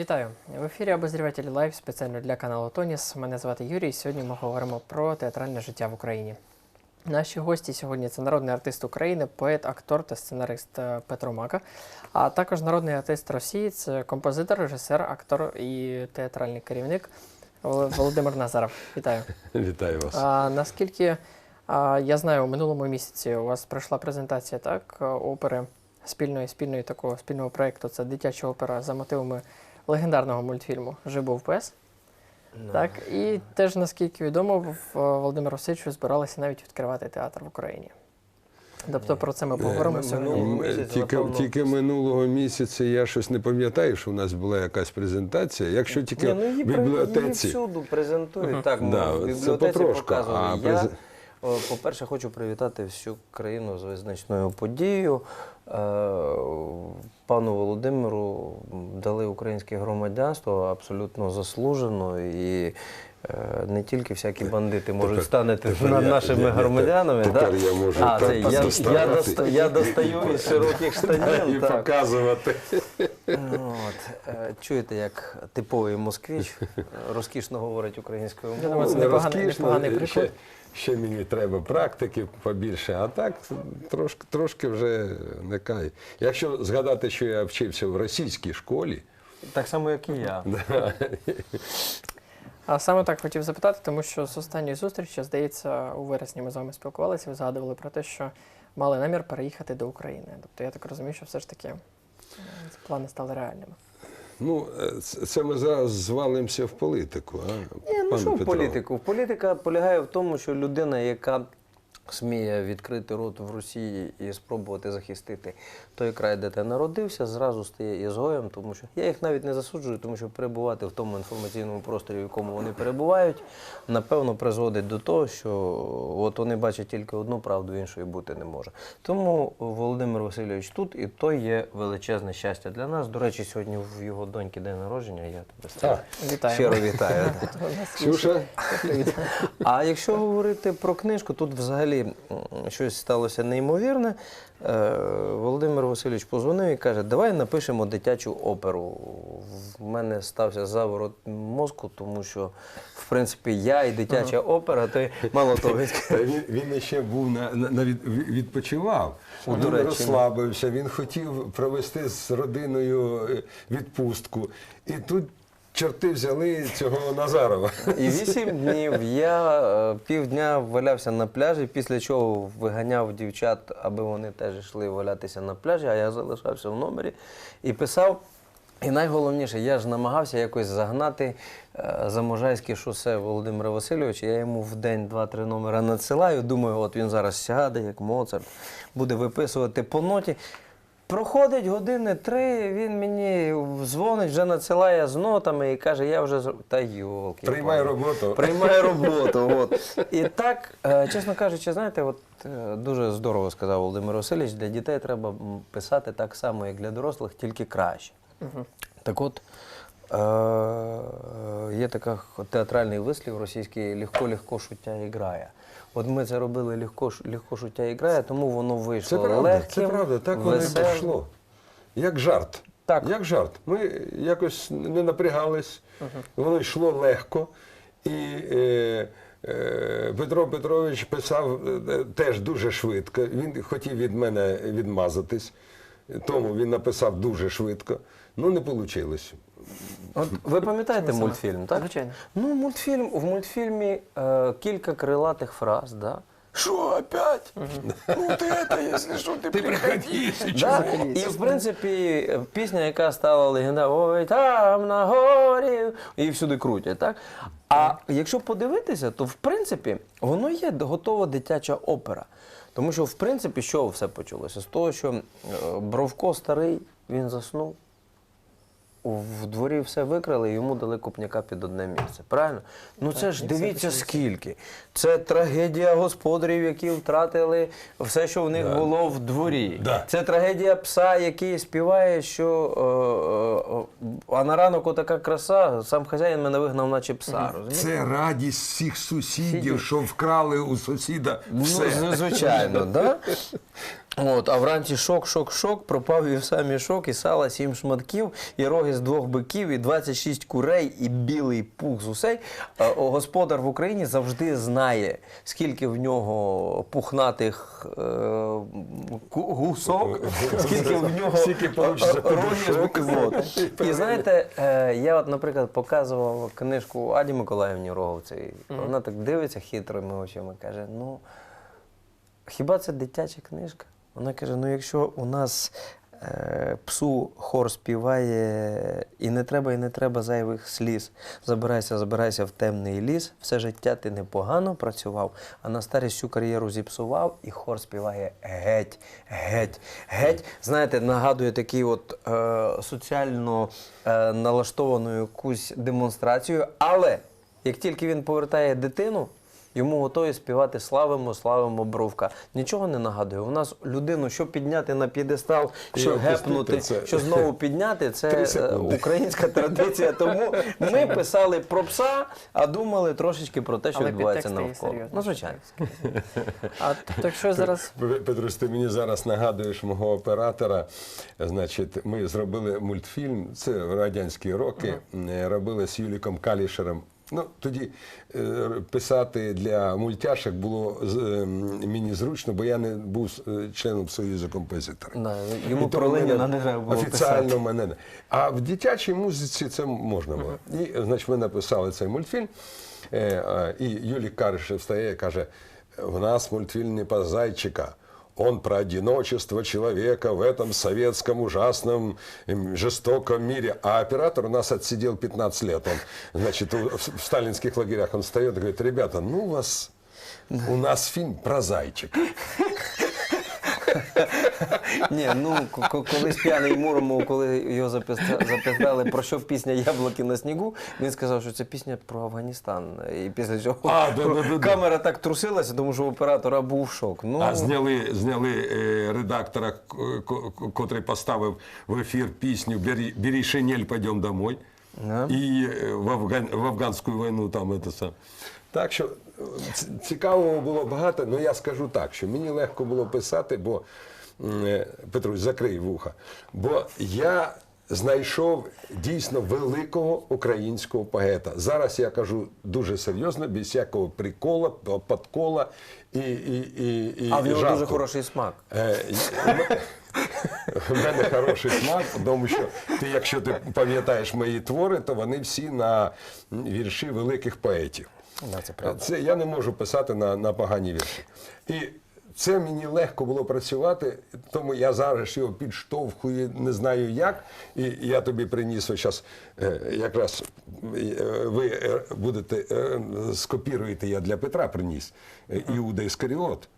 Вітаю! В ефірі обозріватель Лайв спеціально для каналу Тоніс. Мене звати Юрій. Сьогодні ми говоримо про театральне життя в Україні. Наші гості сьогодні це народний артист України, поет, актор та сценарист е, Петро Мака, а також народний артист Росії, це композитор, режисер, актор і театральний керівник Володимир Назаров. Вітаю! Вітаю вас. А, наскільки а, я знаю, у минулому місяці у вас пройшла презентація так, опери спільної спільної такого спільного проєкту. Це дитяча опера за мотивами легендарного мультфільму Жибув пес. Так, і теж, наскільки відомо, в Володимиру Васильовичу збиралися навіть відкривати театр в Україні. Тобто про це ми поговоримо сьогодні. Тільки, напевно, тільки минулого місяця я щось не пам'ятаю, що у нас була якась презентація. Якщо тільки Ні, ну, її, в її бібліотеці. всюду презентують. Так, Да, в бібліотеці показували. а Я, по-перше, хочу привітати всю країну з визначною подією. Е, Пану Володимиру дали українське громадянство абсолютно заслужено і. е, Не тільки всякі бандити можуть Тепер- тепер я- нашими я- я- громадянами. тепер да? я можу а, так це, я, я, доста- я достаю із широких І штанів. так. показувати. От, е, чуєте, як типовий москвич е, розкішно говорить українською Я мовою. думаю, це непоганий- розкішно, непоганий приклад. ще, ще мені треба практики побільше, а так трошки, трошки вже не кай. Якщо згадати, що я вчився в російській школі, Так само, як і я. А саме так хотів запитати, тому що з останньої зустрічі, здається, у вересні ми з вами спілкувалися, ви згадували про те, що мали намір переїхати до України. Тобто я так розумію, що все ж таки плани стали реальними. ну, е, це ми зараз звалимося в політику. А, Ні, ну пане що в політику? Політика полягає в тому, що людина, яка сміє відкрити рот в Росії і спробувати захистити той край, де ти народився, зразу стає ізгоєм, тому що я їх навіть не засуджую, тому що перебувати в тому інформаційному просторі, в якому вони перебувають, напевно, призводить до того, що от вони бачать тільки одну правду, іншої бути не може. Тому Володимир Васильович тут, і то є величезне щастя для нас. До речі, сьогодні в його доньки день народження. Я тебе Вітаємо. щиро вітаю. Ксюша, А якщо говорити про книжку, тут взагалі щось сталося неймовірне. Е, Володимир Васильович позвонив і каже, давай напишемо дитячу оперу. В мене стався заворот мозку, тому що, в принципі, я і дитяча опера, то мало того. він- він, ще був на, на, від, відпочивав. Він розслабився, він хотів провести з родиною е, відпустку. І тут чорти взяли цього Назарова. І вісім днів я е, півдня валявся на пляжі, після чого виганяв дівчат, аби вони теж йшли валятися на пляжі, а я залишався в номері і писав. І найголовніше, я ж намагався якось загнати е, Заможайське шосе Володимира Васильовича. Я йому в день два-три номера надсилаю. Думаю, от він зараз сяде, як Моцарт, буде виписувати по ноті. Проходить години три, він мені дзвонить, вже надсилає з нотами і каже, я вже зро- та йолки. Приймай роботу. Приймай роботу. От. І так, е, чесно кажучи, знаєте, от е, дуже здорово сказав Володимир Васильович, для дітей треба писати так само, як для дорослих, тільки краще. Так от, е, є така театральний вислів російський легко-легко шуття і грає. От ми це робили легко, легко шуття і грає, тому воно Це вийшло правда, легким, це правда, так воно і пішло. Як жарт. Так. Як жарт. Ми якось не напрягались, воно йшло легко. І е, е, Петро Петрович писав е, теж дуже швидко. Він хотів від мене відмазатись, тому він написав дуже швидко. Ну, не вийшло. От ви пам'ятаєте Чому саме? мультфільм, так? Звичайно. Ну, мультфільм, в мультфільмі е, кілька крилатих фраз, да? Що опять? Ну, ти это, якщо що, ти приходи. Да? І, в принципі, пісня, яка стала легендарною, ой, там на горі, і всюди крутять, так? А якщо подивитися, то в принципі воно є готова дитяча опера. Тому що, в принципі, що все почалося? З того, що е, Бровко старий, він заснув. В дворі все викрали, йому дали купняка під одне місце. Правильно? Ну це ж дивіться скільки. Це трагедія господарів, які втратили все, що в них Да. було в дворі. Да. Це трагедія пса, який співає, що е, е, а на ранок отака краса, сам хазяїн мене вигнав, наче пса. розумієте? Це радість всіх сусідів, що вкрали у сусіда Ну, все. з- звичайно, да? От, а вранці шок, шок, шок, пропав і в самі шок, і сала сім шматків, і роги з двох биків, і 26 курей, і білий пух з усей. Господар в Україні завжди знає, скільки в нього пухнатих е, гусок, скільки в нього рогів. І знаєте, е, я от, наприклад, показував книжку Аді Миколаївні Роговцевій. Вона так дивиться хитрими очима, каже: ну. Хіба це дитяча книжка? Вона каже: ну якщо у нас е, псу хор співає і не треба, і не треба зайвих сліз. Забирайся, забирайся в темний ліс. Все життя ти непогано працював, а на старість всю кар'єру зіпсував, і хор співає геть, геть, геть. Знаєте, нагадує такий от е, соціально е, налаштовану якусь демонстрацію, але як тільки він повертає дитину. Йому готові співати славимо, славимо бровка. Нічого не нагадує. У нас людину, що підняти на п'єдестал, що гепнути, що знову підняти, це українська традиція. Тому ми писали про пса, а думали трошечки про те, що Але відбувається навколо. Ну, звичайно. А тобто, якщо зараз Петрусь, ти мені зараз нагадуєш мого оператора. Значить, ми зробили мультфільм, це в радянські роки, е, робили з Юліком Калішером. Ну, тоді е, писати для мультяшок було е, мені зручно, бо я не був е, членом Союзу композиторів. Да, йому про Леніна не треба було Офіціально писати. мене. не. А в дитячій музиці це можна було. І, значить, ми написали цей мультфільм. Е, і Юлій Каришев встає і каже: у нас мультфільм не про зайчика. Он про одиночество человека в этом советском ужасном жестоком мире. А оператор у нас отсидел 15 лет. Он, значит, в сталинских лагерях он встает и говорит, ребята, ну у вас, у нас фильм про зайчика. Ні, ну колись п'яний Муромов, коли його запитали, про що пісня Яблуки на снігу, він сказав, що це пісня про Афганістан. І після цього камера так трусилася, тому що у оператора був шок. Ну, А зняли, зняли е, редактора, к- котрий поставив в ефір пісню «Бери, бери шинель, пойдем домой. Да. І е, в, Афган, в афганську війну там це сам. Так що е, цікавого було багато, але я скажу так, що мені легко було писати, бо е, Петрусь, закрий вуха. Бо я знайшов дійсно великого українського поета. Зараз я кажу дуже серйозно, без всякого прикола, подкола і, і, і, і а в нього дуже хороший смак. Е, У мене хороший смак, тому що ти, якщо ти пам'ятаєш мої твори, то вони всі на вірші великих поетів. Це. Це я не можу писати на, на погані вірші. І це мені легко було працювати, тому я зараз його підштовхую, не знаю як. І я тобі приніс ось зараз, якраз е, ви е, будете е, скопіруєте, я для Петра приніс е, Іуда Іскаріот.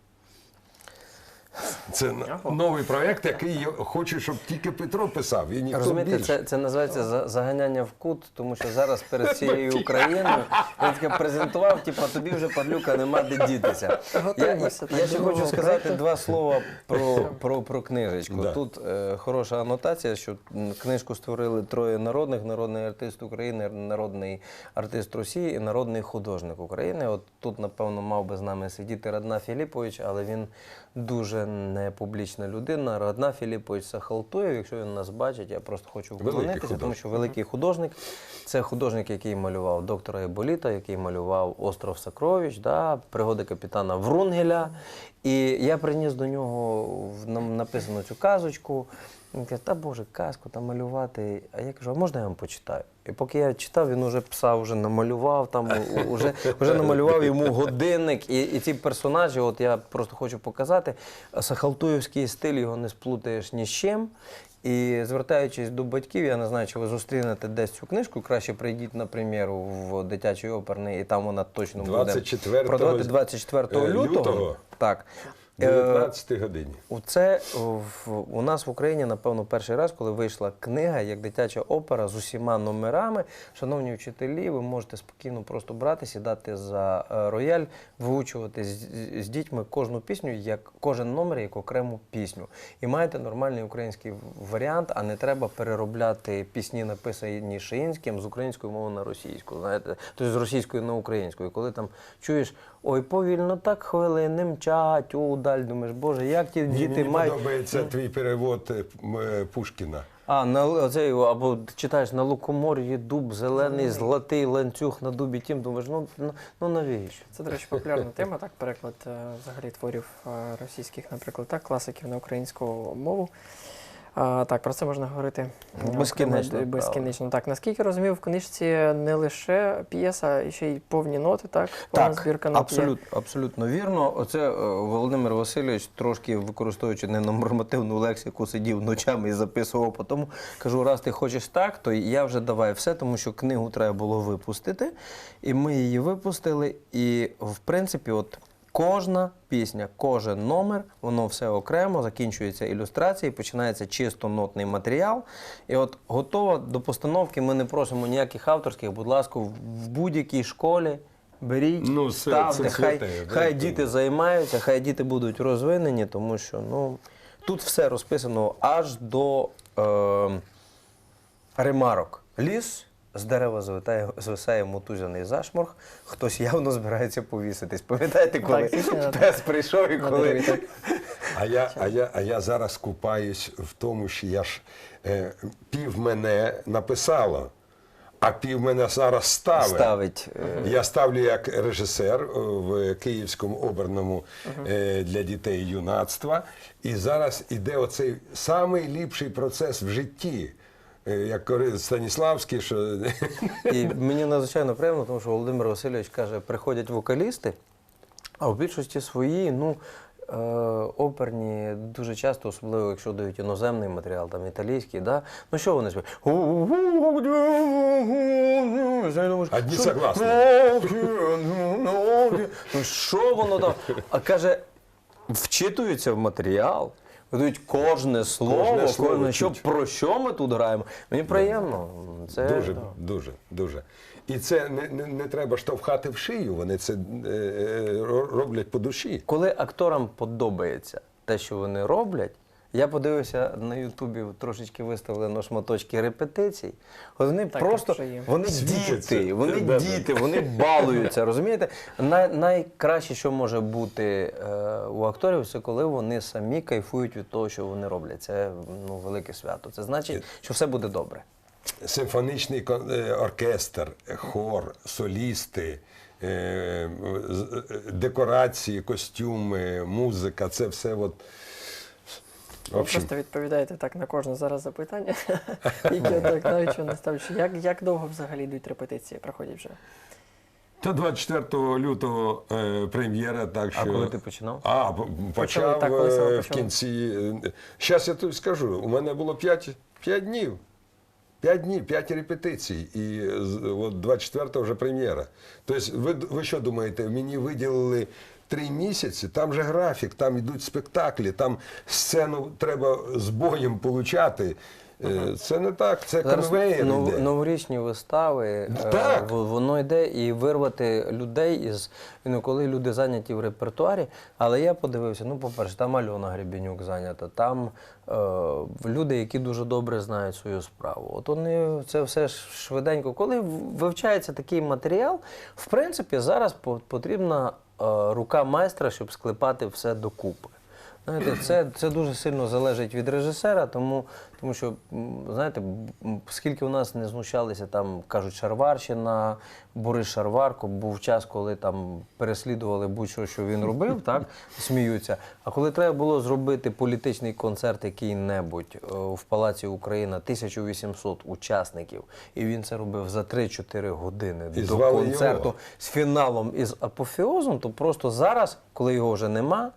Це новий проєкт, який я хочу, щоб тільки Петро писав. І ніхто Розумієте, більше. це, це називається за- заганяння в кут, тому що зараз перед всією Україною він таке презентував, типу, тобі вже падлюка нема де дітися. Я, я, Готуємося я до ще хочу сказати два слова про, про, про книжечку. Да. Тут е, хороша анотація, що м, книжку створили троє народних: народний артист України, народний артист Росії і народний художник України. От тут, напевно, мав би з нами сидіти Радна Філіпович, але він дуже непублічна людина. Родна Філіпович Сахалтуєв, якщо він нас бачить, я просто хочу вклонитися, тому що великий художник. Це художник, який малював доктора Еболіта, який малював Остров Сокровищ, да, пригоди капітана Врунгеля. І я приніс до нього нам написану цю казочку. Він каже, та Боже, казку там малювати. А я кажу, а можна я вам почитаю? І поки я читав, він уже пса вже намалював, там уже, вже намалював йому годинник. І, і ці персонажі, от я просто хочу показати, Сахалтуєвський стиль його не сплутаєш ні з чим. І звертаючись до батьків, я не знаю, чи ви зустрінете десь цю книжку. Краще прийдіть на прем'єру в дитячий оперний, і там вона точно буде 24 продавати 24 е, лютого. лютого. Так. Е, 19 годині. Це у нас в Україні, напевно, перший раз, коли вийшла книга як дитяча опера з усіма номерами. Шановні вчителі, ви можете спокійно просто брати, сідати за е, рояль, виучувати з, з- з дітьми кожну пісню, як кожен номер як окрему пісню. І маєте нормальний український варіант, а не треба переробляти пісні, написані Шиїнським з української мови на російську. Знаєте, тобто з російської на українську. І коли там чуєш Ой, повільно так хвилини мчать удаль. Думаєш, боже, як ті Мені, діти мені мають. подобається твій перевод е, е, Пушкіна. А, на оцей, або читаєш на лукомор'ї дуб, зелений, золотий ланцюг на дубі тім. Думаєш, ну, ну, ну навіщо? Це, до речі, популярна тема, так, переклад е, взагалі творів російських, наприклад, так, класиків на українську мову. А, так, про це можна говорити е, Безкінечно, безкінечно. Так, наскільки розумів, в книжці не лише п'єса, а ще й повні ноти, так? Повна збірка є. абсолютно, абсолютно вірно. Оце е, Володимир Васильович, трошки використовуючи ненормативну лексику, сидів ночами і записував. Тому кажу, раз ти хочеш так, то я вже давай все, тому що книгу треба було випустити. І ми її випустили. І в принципі, от. Кожна пісня, кожен номер, воно все окремо, закінчується ілюстрація, починається чисто нотний матеріал. І от готово до постановки ми не просимо ніяких авторських, будь ласка, в будь-якій школі беріть, Ну, це- ставте, це хай, святе, хай діти займаються, хай діти будуть розвинені, тому що ну, тут все розписано аж до е, ремарок. Ліс. З дерева звитає, звисає мотузяний зашморг, хтось явно збирається повіситись. Пам'ятаєте, коли дійсно, пес прийшов і коли. А я, а, я, а я зараз купаюсь в тому, що я ж е, пів мене написало, а пів мене зараз ставить. ставить. е, Я ставлю як режисер е, в Київському оберному е, для дітей юнацтва. І зараз іде оцей самий ліпший процес в житті. Е, Як Станіславський, що І мені надзвичайно приємно, тому що Володимир Васильович каже, приходять вокалісти, а в більшості свої, ну. е, Оперні дуже часто, особливо якщо дають іноземний матеріал, там італійський, да? ну що вони співають? Одні согласні. Ну що воно там? А каже, вчитуються в матеріал, дають кожне слово, Кожне кожне, слово що, чуть. про що ми тут граємо. Мені приємно. Це, Дуже, да. дуже, дуже. І це не, не, не треба штовхати в шию, вони це е, е, ро- роблять по душі. Коли акторам подобається те, що вони роблять, я подивився на Ютубі трошечки виставлено шматочки репетицій. От Вони Так, просто вони діти, вони Да-да. діти, вони балуються. Розумієте? Най, найкраще, що може бути е, у акторів, це коли вони самі кайфують від того, що вони роблять. Це ну, велике свято. Це значить, що все буде добре. Симфонічний е, оркестр, хор, солісти, е, е, декорації, костюми, музика це все от. В Ви общем, просто відповідаєте так на кожне зараз запитання, яке так навіть не ставлю. Як, як довго взагалі йдуть репетиції, проходять вже? то 24 лютого е, прем'єра, так що. А коли ти починав? А, п- почав так, коли саме е, в почали? кінці. Зараз я тобі скажу, у мене було 5, 5 днів. 5 днів, 5 репетицій. І з- от 24-го вже прем'єра. Тобто, ви, ви що думаєте, мені виділили три місяці, там же графік, там йдуть спектаклі, там сцену треба з боєм получати. Е, Це не так, це Зараз конвейер нов- йде. новорічні вистави, е, Так. воно йде і вирвати людей із ну, коли люди зайняті в репертуарі. Але я подивився, ну, по-перше, там Альона Гребенюк зайнята, там е, люди, які дуже добре знають свою справу. От вони це все швиденько. Коли вивчається такий матеріал, в принципі, зараз потрібна е, рука майстра, щоб склепати все докупи. Знаєте, це, це дуже сильно залежить від режисера, тому, тому що, знаєте, скільки у нас не знущалися, там кажуть, Шарварщина, Борис Шарварко, був час, коли там переслідували будь-що, що він робив, так, сміються. А коли треба було зробити політичний концерт який-небудь е, в Палаці Україна, 1800 учасників, і він це робив за 3-4 години І до звали його. концерту з фіналом і з апофеозом, то просто зараз, коли його вже нема,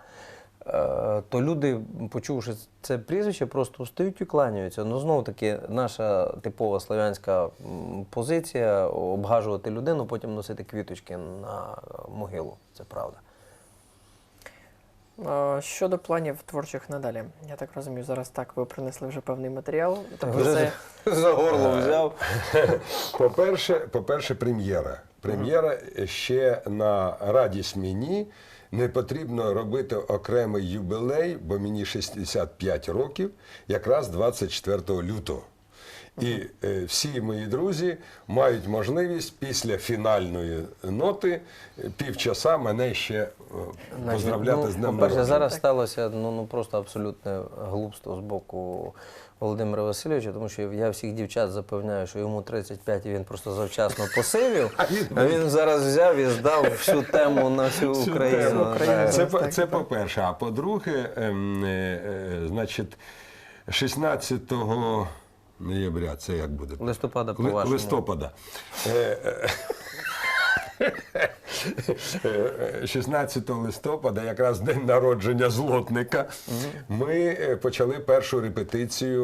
то люди, почувши це прізвище, просто встають і кланяються. Ну, знову таки, наша типова славянська позиція обгажувати людину, потім носити квіточки на могилу. Це правда. Щодо планів творчих надалі, я так розумію, зараз так ви принесли вже певний матеріал. Тобто Вже це за горло взяв. По-перше, по-перше, прем'єра. Прем'єра ще на радість мені. Не потрібно робити окремий юбілей, бо мені 65 років, якраз 24 лютого. І е, всі мої друзі мають можливість після фінальної ноти е, півчаса мене ще поздравляти ну, з днем По-перше, зараз сталося ну, ну просто абсолютне глупство з боку Володимира Васильовича, тому що я всіх дівчат запевняю, що йому 35 і він просто завчасно посивів. А він- зараз взяв і здав всю тему на всю Україну. Це, це по-перше. А по-друге, ем, е, е, значить, 16 ноября, це як буде? Листопада Ли- по-вашому. листопада. Е, е, 16 листопада, якраз день народження злотника, ми е, почали першу репетицію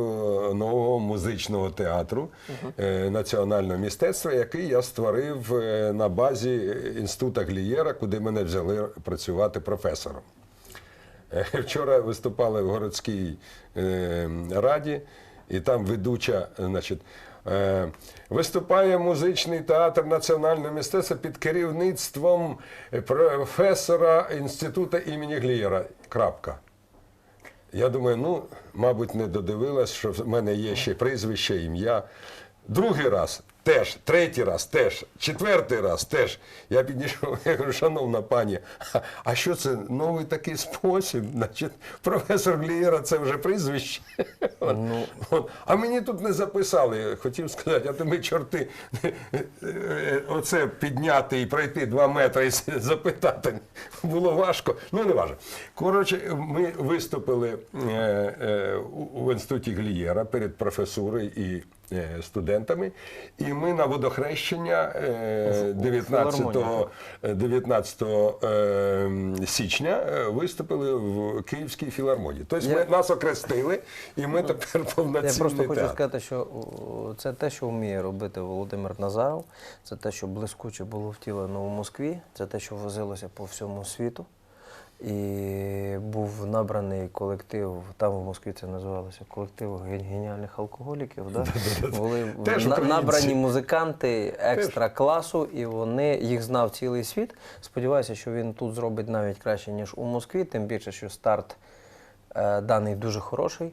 нового музичного театру е, національного мистецтва, який я створив е, на базі інституту Глієра, куди мене взяли працювати професором. Е, Вчора виступали в городській е, раді, і там ведуча, значить, е, виступає музичний театр національного мистецтва під керівництвом професора інституту імені Глієра. Крапка. Я думаю, ну, мабуть, не додивилась, що в мене є ще прізвище, ім'я. Другий раз теж, третій раз теж, четвертий раз теж. Я підійшов, я кажу, шановна пані, а- що це новий такий спосіб? Значить, професор Глієра це вже прізвище. Ну. А мені тут не записали. Хотів сказати, а то ми чорти е, оце підняти і пройти два метри і запитати. Було важко. Ну, не важко. Коротше, ми виступили е, е, в інституті Глієра перед професорою і е, студентами. І ми на водохрещення е, 19, 19 е, січня е, виступили в Київській філармонії. Тобто ми, нас окрестили, і ми тепер Я просто хочу театр. сказати, що це те, що вміє робити Володимир Назаров, це те, що блискуче було втілено в Москві, це те, що возилося по всьому світу. І був набраний колектив, там в Москві це називалося колектив геніальних алкоголіків. Да? Були на- набрані музиканти екстра класу, і вони їх знав цілий світ. Сподіваюся, що він тут зробить навіть краще, ніж у Москві, тим більше, що старт е, даний дуже хороший.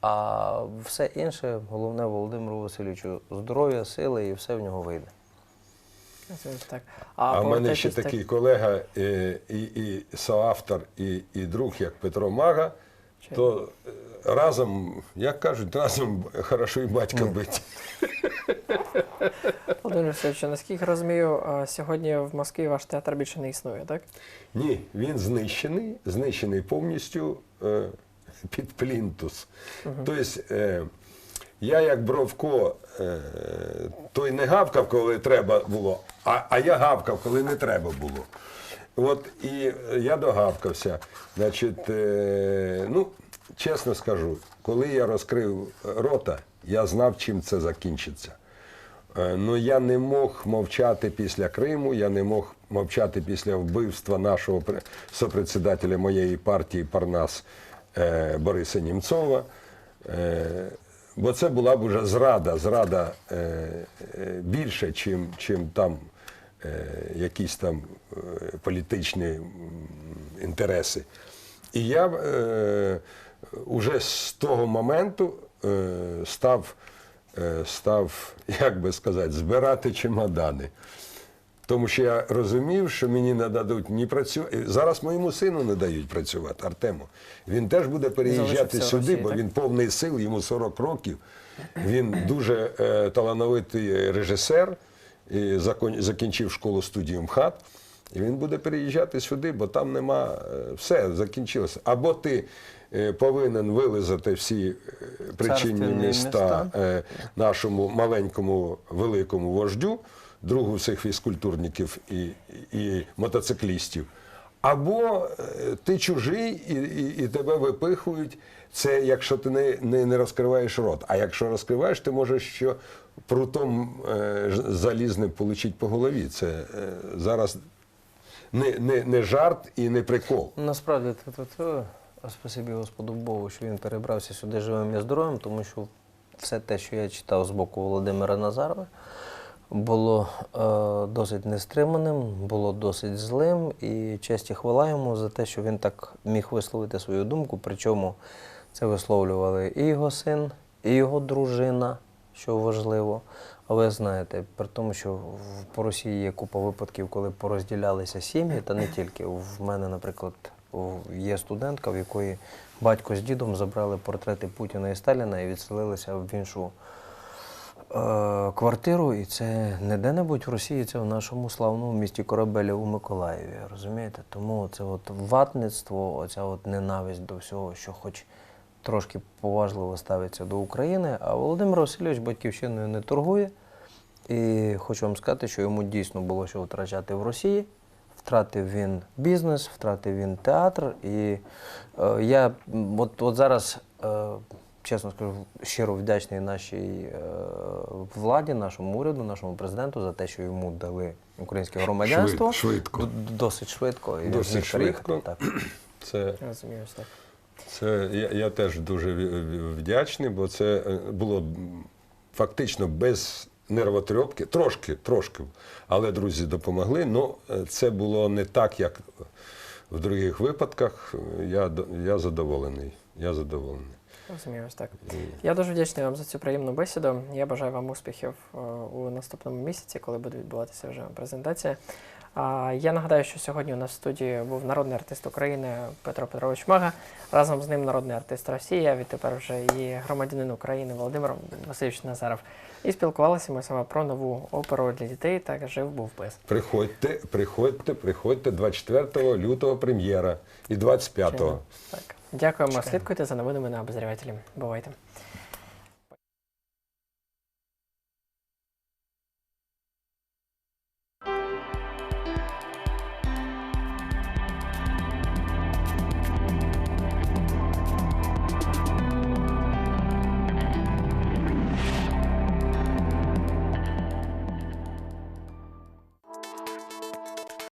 А все інше, головне Володимиру Васильовичу, здоров'я, сили і все в нього вийде. Це так. А в мене ще так- такий колега е, і, і соавтор, і, і друг, як Петро Мага, то е, разом, як кажуть, разом хорошо і батька бить. Володимир Васильович, наскільки розумію, сьогодні в Москві ваш театр більше не існує, так? Ні, він знищений, знищений повністю е, під плінтус. Тобто, е, я як Бровко, е, той не гавкав, коли треба було, а, а я гавкав, коли не треба було. От і я догавкався. Значить, е, ну, чесно скажу, коли я розкрив рота, я знав, чим це закінчиться. Е, Ну я не мог мовчати після Криму, я не мог мовчати після вбивства нашого пре- сопредседателя моєї партії Парнас Бориса Німцова. Бо це була б уже зрада, зрада е, е, більше, чим, чим там е, якісь там політичні інтереси. І я е, уже з того моменту став, став, як би сказати, збирати чемодани. Тому що я розумів, що мені не дадуть ні працювати. Зараз моєму сину не дають працювати, Артему. Він теж буде переїжджати сюди, Росії, бо так? він повний сил, йому 40 років. Він дуже е, талановитий режисер, і закон- закінчив школу студію МХАТ. І він буде переїжджати сюди, бо там нема е, все закінчилося. Або ти е, повинен вилизати всі е, причинні міста міста. нашому маленькому великому вождю, другу всіх фізкультурників і, і мотоциклістів. Або е, ти чужий і, і, і тебе випихують. Це якщо ти не, не, не розкриваєш рот. А якщо розкриваєш, ти можеш що прутом е, залізним отримати по голові. Це е, зараз не, не, не жарт і не прикол. Насправді, то, спасибі Господу Богу, що він перебрався сюди живим і здоровим, тому що все те, що я читав з боку Володимира Назарова, було е, досить нестриманим, було досить злим. І честь і хвала йому за те, що він так міг висловити свою думку. Причому це висловлювали і його син, і його дружина, що важливо. А ви знаєте, при тому, що в- Росії є купа випадків, коли порозділялися сім'ї, та не тільки. В мене, наприклад, є студентка, в якої батько з дідом забрали портрети Путіна і Сталіна і відселилися в іншу квартиру, і це не де-небудь в Росії, це в нашому славному місті Корабелі у Миколаєві. Розумієте? Тому це от ватництво, оця от ненависть до всього, що хоч трошки поважливо ставиться до України. А Володимир Васильович батьківщиною не торгує. І хочу вам сказати, що йому дійсно було що втрачати в Росії. Втратив він бізнес, втратив він театр. І е, я от, от зараз, е, чесно скажу, щиро вдячний нашій е, владі, нашому уряду, нашому президенту за те, що йому дали українське громадянство. Швид- швидко. Д- Досить швидко. І Досить швидко. Так. Це Розумію, так. Це я, я теж дуже вдячний, бо це е, було фактично без нервотрьопки, трошки, трошки, але друзі допомогли. Ну, е, це було не так, як в других випадках. Я, я задоволений. Я задоволений. Розумію, ось так. Я дуже вдячний вам за цю приємну бесіду. Я бажаю вам успіхів е, у наступному місяці, коли буде відбуватися вже презентація. А, Я нагадаю, що сьогодні у нас в студії був народний артист України Петро Петрович Мага. Разом з ним народний артист Росії, а відтепер вже і громадянин України Володимир Васильович Назаров. І спілкувалися ми саме про нову оперу для дітей так жив був без. Приходьте, приходьте, приходьте 24 лютого прем'єра і 25-го. Так. Дякуємо. Слідкуйте за новинами на обозрівателі. Бувайте.